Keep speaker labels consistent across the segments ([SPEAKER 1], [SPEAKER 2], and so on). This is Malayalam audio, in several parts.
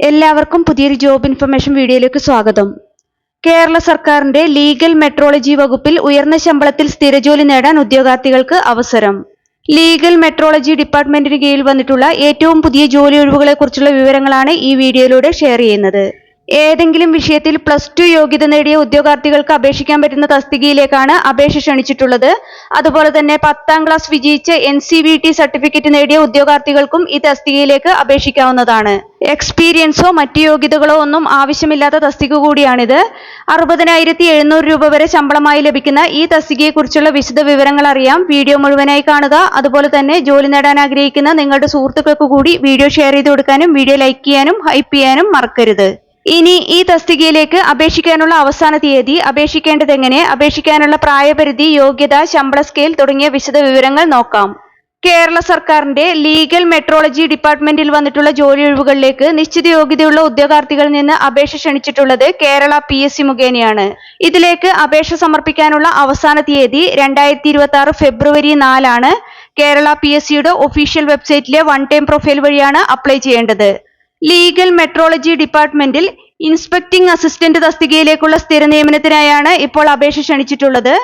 [SPEAKER 1] എല്ലാവർക്കും പുതിയൊരു ജോബ് ഇൻഫർമേഷൻ വീഡിയോയിലേക്ക് സ്വാഗതം. കേരള സർക്കാരിന്റെ ലീഗൽ മെട്രോളജി വകുപ്പിൽ ഉയർന്ന ശമ്പളത്തിൽ സ്ഥിരജോലി നേടാൻ ഉദ്യോഗാർത്ഥികൾക്ക് അവസരം. ലീഗൽ മെട്രോളജി ഡിപ്പാർട്ട്മെന്റിന് കീഴിൽ വന്നിട്ടുള്ള ഏറ്റവും പുതിയ ജോലി ഒഴിവുകളെ കുറിച്ചുള്ള വിവരങ്ങളാണ് ഈ വീഡിയോയിലൂടെ ഷെയർ ചെയ്യുന്നത്. ഏതെങ്കിലും വിഷയത്തിൽ പ്ലസ് ടു യോഗ്യത നേടിയ ഉദ്യോഗാർത്ഥികൾക്ക് അപേക്ഷിക്കാൻ പറ്റുന്ന തസ്തികയിലേക്കാണ് അപേക്ഷ ക്ഷണിച്ചിട്ടുള്ളത്. അതുപോലെ തന്നെ പത്താം ക്ലാസ് വിജയിച്ച് എൻ സി ടി സർട്ടിഫിക്കറ്റ് നേടിയ ഉദ്യോഗാർത്ഥികൾക്കും ഈ തസ്തികയിലേക്ക് അപേക്ഷിക്കാവുന്നതാണ്. എക്സ്പീരിയൻസോ മറ്റ് യോഗ്യതകളോ ഒന്നും ആവശ്യമില്ലാത്ത തസ്തിക കൂടിയാണിത്. അറുപതിനായിരത്തി എഴുന്നൂറ് രൂപ വരെ ശമ്പളമായി ലഭിക്കുന്ന ഈ തസ്തികയെക്കുറിച്ചുള്ള വിശദ വിവരങ്ങൾ അറിയാം. വീഡിയോ മുഴുവനായി കാണുക. അതുപോലെ തന്നെ ജോലി നേടാൻ ആഗ്രഹിക്കുന്ന നിങ്ങളുടെ സുഹൃത്തുക്കൾക്ക് കൂടി വീഡിയോ ഷെയർ ചെയ്ത് കൊടുക്കാനും വീഡിയോ ലൈക്ക് ചെയ്യാനും ഹൈപ്പ് ചെയ്യാനും മറക്കരുത്. ഇനി ഈ തസ്തികയിലേക്ക് അപേക്ഷിക്കാനുള്ള അവസാന തീയതി അപേക്ഷിക്കേണ്ടത് എങ്ങനെ അപേക്ഷിക്കാനുള്ള പ്രായപരിധി യോഗ്യത ശമ്പള സ്കെയിൽ തുടങ്ങിയ വിശദ വിവരങ്ങൾ നോക്കാം. കേരള സർക്കാരിന്റെ ലീഗൽ മെട്രോളജി ഡിപ്പാർട്ട്മെന്റിൽ വന്നിട്ടുള്ള ജോലി ഒഴിവുകളിലേക്ക് നിശ്ചിത യോഗ്യതയുള്ള ഉദ്യോഗാർത്ഥികളിൽ നിന്ന് അപേക്ഷ ക്ഷണിച്ചിട്ടുള്ളത് കേരള പി എസ് സി മുഖേനയാണ്. ഇതിലേക്ക് അപേക്ഷ സമർപ്പിക്കാനുള്ള അവസാന തീയതി രണ്ടായിരത്തി ഇരുപത്തി ആറ് ഫെബ്രുവരി നാലാണ്. കേരള പി എസ് സിയുടെ ഒഫീഷ്യൽ വെബ്സൈറ്റിലെ വൺ ടൈം പ്രൊഫൈൽ വഴിയാണ് അപ്ലൈ ചെയ്യേണ്ടത്. ലീഗൽ മെട്രോളജി ഡിപ്പാർട്ട്മെന്റിൽ ഇൻസ്പെക്ടിംഗ് അസിസ്റ്റന്റ് തസ്തികയിലേക്കുള്ള സ്ഥിര നിയമനത്തിനായാണ് ഇപ്പോൾ അപേക്ഷ ക്ഷണിച്ചിട്ടുള്ളത്.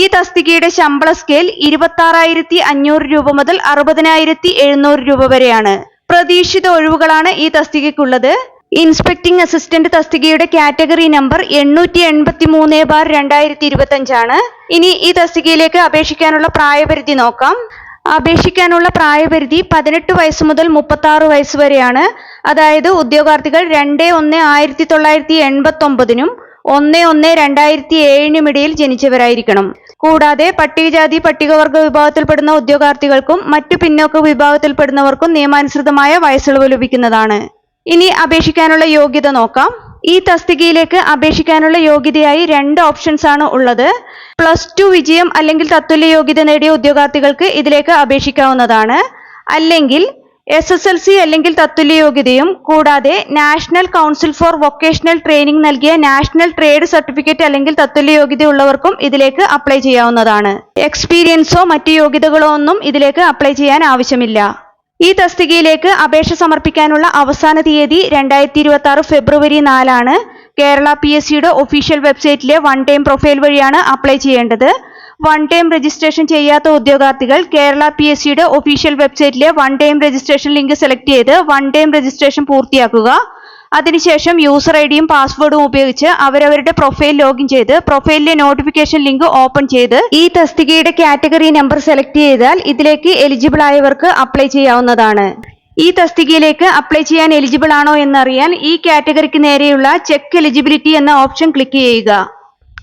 [SPEAKER 1] ഈ തസ്തികയുടെ ശമ്പള സ്കെയിൽ ഇരുപത്തി ആറായിരത്തി അഞ്ഞൂറ് രൂപ മുതൽ അറുപതിനായിരത്തി എഴുന്നൂറ് രൂപ വരെയാണ്. പ്രതീക്ഷിത ഒഴിവുകളാണ് ഈ തസ്തികയ്ക്കുള്ളത്. ഇൻസ്പെക്ടിംഗ് അസിസ്റ്റന്റ് തസ്തികയുടെ കാറ്റഗറി നമ്പർ എണ്ണൂറ്റി എൺപത്തി മൂന്ന് ബാർ രണ്ടായിരത്തി ഇരുപത്തി അഞ്ചാണ് ഇനി ഈ തസ്തികയിലേക്ക് അപേക്ഷിക്കാനുള്ള പ്രായപരിധി നോക്കാം. അപേക്ഷിക്കാനുള്ള പ്രായപരിധി പതിനെട്ട് വയസ്സ് മുതൽ മുപ്പത്തി ആറ് വയസ്സ് വരെയാണ്. അതായത് ഉദ്യോഗാർത്ഥികൾ രണ്ട് ഒന്ന് ആയിരത്തി തൊള്ളായിരത്തി എൺപത്തി ഒമ്പതിനും ഒന്ന് ഒന്ന് രണ്ടായിരത്തി ഏഴിനും ഇടയിൽ ജനിച്ചവരായിരിക്കണം. കൂടാതെ പട്ടികജാതി പട്ടികവർഗ വിഭാഗത്തിൽപ്പെടുന്ന ഉദ്യോഗാർത്ഥികൾക്കും മറ്റു പിന്നോക്ക വിഭാഗത്തിൽപ്പെടുന്നവർക്കും നിയമാനുസൃതമായ വയസ്സിളവ് ലഭിക്കുന്നതാണ്. ഇനി അപേക്ഷിക്കാനുള്ള യോഗ്യത നോക്കാം. ഈ തസ്തികയിലേക്ക് അപേക്ഷിക്കാനുള്ള യോഗ്യതയായി രണ്ട് ഓപ്ഷൻസ് ആണ് ഉള്ളത്. പ്ലസ് ടു വിജയം അല്ലെങ്കിൽ തത്തുല്യ യോഗ്യത നേടിയ ഉദ്യോഗാർത്ഥികൾക്ക് ഇതിലേക്ക് അപേക്ഷിക്കാവുന്നതാണ്. അല്ലെങ്കിൽ എസ് എസ് എൽ സി അല്ലെങ്കിൽ തത്തുല്യ യോഗ്യതയും കൂടാതെ national council for vocational training നൽകിയ നാഷണൽ ട്രേഡ് സർട്ടിഫിക്കറ്റ് അല്ലെങ്കിൽ തത്തുല്യ യോഗ്യത ഉള്ളവർക്കും ഇതിലേക്ക് അപ്ലൈ ചെയ്യാവുന്നതാണ്. എക്സ്പീരിയൻസോ മറ്റ് യോഗ്യതകളോ ഒന്നും ഇതിലേക്ക് അപ്ലൈ ചെയ്യാൻ ആവശ്യമില്ല. ഈ തസ്തികയിലേക്ക് അപേക്ഷ സമർപ്പിക്കാനുള്ള അവസാന തീയതി രണ്ടായിരത്തി ഇരുപത്തി ആറ് ഫെബ്രുവരി നാലാണ്. കേരള പി എസ് സിയുടെ ഒഫീഷ്യൽ വെബ്സൈറ്റിലെ വൺ ടൈം പ്രൊഫൈൽ വഴിയാണ് അപ്ലൈ ചെയ്യേണ്ടത്. വൺ ടൈം രജിസ്ട്രേഷൻ ചെയ്യാത്ത ഉദ്യോഗാർത്ഥികൾ കേരള പി എസ് സിയുടെ official വെബ്സൈറ്റിലെ one time registration link select ചെയ്ത് വൺ ടൈം രജിസ്ട്രേഷൻ പൂർത്തിയാക്കുക. അതിനുശേഷം യൂസർ ഐ ഡിയും പാസ്വേഡും ഉപയോഗിച്ച് അവരവരുടെ പ്രൊഫൈൽ ലോഗിൻ ചെയ്ത് പ്രൊഫൈലിലെ നോട്ടിഫിക്കേഷൻ ലിങ്ക് ഓപ്പൺ ചെയ്ത് ഈ തസ്തികയുടെ കാറ്റഗറി നമ്പർ സെലക്ട് ചെയ്താൽ ഇതിലേക്ക് എലിജിബിൾ ആയവർക്ക് അപ്ലൈ ചെയ്യാവുന്നതാണ്. ഈ തസ്തികയിലേക്ക് അപ്ലൈ ചെയ്യാൻ എലിജിബിൾ ആണോ എന്നറിയാൻ ഈ കാറ്റഗറിക്ക് നേരെയുള്ള ചെക്ക് എലിജിബിലിറ്റി എന്ന ഓപ്ഷൻ ക്ലിക്ക് ചെയ്യുക.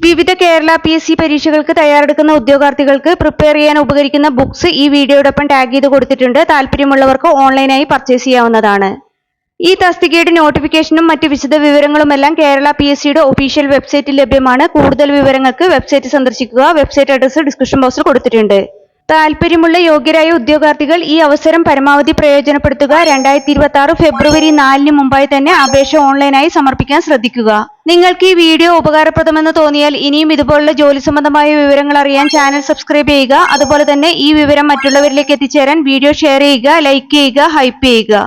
[SPEAKER 1] വിവിധ കേരള പി എസ് സി പരീക്ഷകൾക്ക് തയ്യാറെടുക്കുന്ന ഉദ്യോഗാർത്ഥികൾക്ക് പ്രിപ്പയർ ചെയ്യാൻ ഉപകരിക്കുന്ന ബുക്സ് ഈ വീഡിയോടൊപ്പം ടാഗ് ചെയ്ത് കൊടുത്തിട്ടുണ്ട്. താല്പര്യമുള്ളവർക്ക് ഓൺലൈനായി പർച്ചേസ് ചെയ്യാവുന്നതാണ്. ഈ തസ്തികയുടെ നോട്ടിഫിക്കേഷനും മറ്റ് വിശദ വിവരങ്ങളുമെല്ലാം കേരള പി എസ് സിയുടെ ഒഫീഷ്യൽ വെബ്സൈറ്റിൽ ലഭ്യമാണ്. കൂടുതൽ വിവരങ്ങൾക്ക് വെബ്സൈറ്റ് സന്ദർശിക്കുക. വെബ്സൈറ്റ് അഡ്രസ് ഡിസ്ക്രിപ്ഷൻ ബോക്സിൽ കൊടുത്തിട്ടുണ്ട്. താല്പര്യമുള്ള യോഗ്യരായ ഉദ്യോഗാർത്ഥികൾ ഈ അവസരം പരമാവധി പ്രയോജനപ്പെടുത്തുക. രണ്ടായിരത്തി ഇരുപത്തി ആറ് ഫെബ്രുവരി നാലിന് മുമ്പായി തന്നെ അപേക്ഷ ഓൺലൈനായി സമർപ്പിക്കാൻ ശ്രദ്ധിക്കുക. നിങ്ങൾക്ക് ഈ വീഡിയോ ഉപകാരപ്രദമെന്ന് തോന്നിയാൽ ഇനിയും ഇതുപോലുള്ള ജോലി സംബന്ധമായ വിവരങ്ങൾ അറിയാൻ ചാനൽ സബ്സ്ക്രൈബ് ചെയ്യുക. അതുപോലെ തന്നെ ഈ വിവരം മറ്റുള്ളവരിലേക്ക് എത്തിച്ചേരാൻ വീഡിയോ ഷെയർ ചെയ്യുക ലൈക്ക് ചെയ്യുക ഹൈപ്പ് ചെയ്യുക.